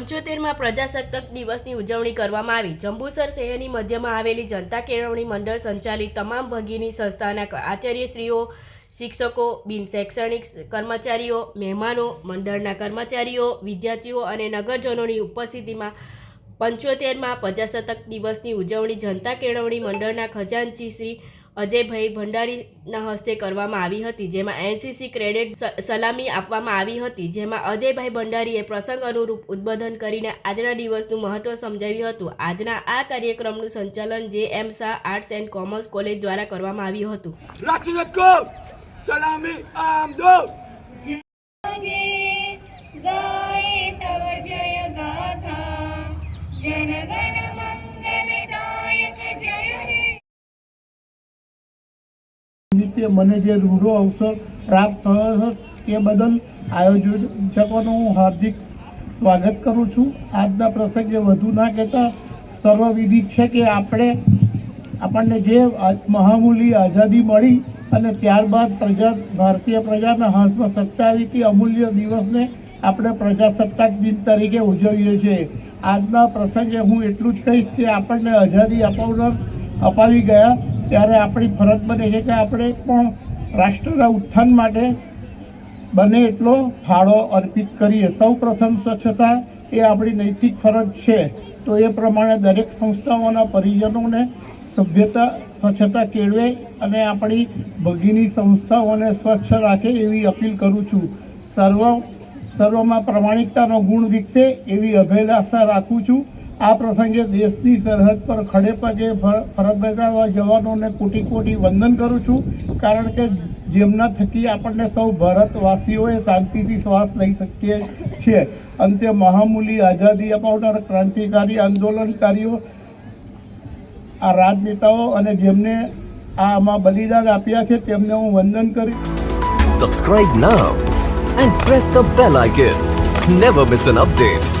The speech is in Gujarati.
પંચોતેરમાં પ્રજાસત્તાક દિવસની ઉજવણી કરવામાં આવી. જંબુસર શહેરની મધ્યમાં આવેલી જનતા કેળવણી મંડળ સંચાલિત તમામ ભગીની સંસ્થાના આચાર્યશ્રીઓ, શિક્ષકો, બિન શૈક્ષણિક કર્મચારીઓ, મહેમાનો, મંડળના કર્મચારીઓ, વિદ્યાર્થીઓ અને નગરજનોની ઉપસ્થિતિમાં પંચોતેરમાં પ્રજાસત્તાક દિવસની ઉજવણી જનતા કેળવણી મંડળના ખજાનચી શ્રી અજયભાઈ ભંડારીના હસ્તે કરવામાં આવી હતી, જેમાં એનસીસી ક્રેડિટ સલામી આપવામાં આવી હતી, જેમાં અજયભાઈ ભંડારીએ પ્રસંગ અનુરૂપ ઉદ્બોધન કરીને આજના દિવસનું મહત્વ સમજાવ્યું હતું. આજના આ કાર્યક્રમનું સંચાલન J M Shah arts and commerce college દ્વારા કરવામાં આવ્યું હતું. સલામી નિમિત્તે મને જે રૂડો અવસર પ્રાપ્ત થયો છે તે બદલ આયોજકોનું હું હાર્દિક સ્વાગત કરું છું. આજના પ્રસંગે વધુ ના કહેતા સર્વવિદિત છે કે આપણે આપણને જે મહામૂલી આઝાદી મળી અને ત્યારબાદ પ્રજા ભારતીય પ્રજાના હાથમાં સત્તા આવી હતી અમૂલ્ય દિવસને આપણે પ્રજાસત્તાક દિન તરીકે ઉજવીએ છીએ. આજના પ્રસંગે હું એટલું જ કહીશ કે આપણને આઝાદી અપાવનાર અપાવી ગયા ત્યારે આપણી ફરજ બને છે કે આપણે પણ રાષ્ટ્રના ઉત્થાન માટે બને એટલો ફાળો અર્પિત કરીએ. સૌ સ્વચ્છતા એ આપણી નૈતિક ફરજ છે. તો એ પ્રમાણે દરેક સંસ્થાઓના પરિજનોને સભ્યતા, સ્વચ્છતા કેળવે અને આપણી ભગીની સંસ્થાઓને સ્વચ્છ રાખે એવી અપીલ કરું છું. સર્વ, સર્વમાં પ્રમાણિકતાનો ગુણ વિકસે એવી અભિલાષા રાખું છું. આ પ્રસંગે દેશની સરહદ પર ખડે પગે ફર- ફરજ બજાવવા જવાનોને કોટી કોટી વંદન કરું છું. કારણ કે જેમના થકી આપણને સૌ ભારતવાસીઓએ શાંતિથી શ્વાસ લઈ શકીએ છીએ. અંતે મહામૂલી આઝાદી અપાવનાર ક્રાંતિકારી આંદોલનકારીઓ, આ રાજનેતાઓ અને જેમને આ આમાં બલિદાન આપ્યા છે, તેમને હું વંદન કરી Subscribe now and press the bell icon never miss an update.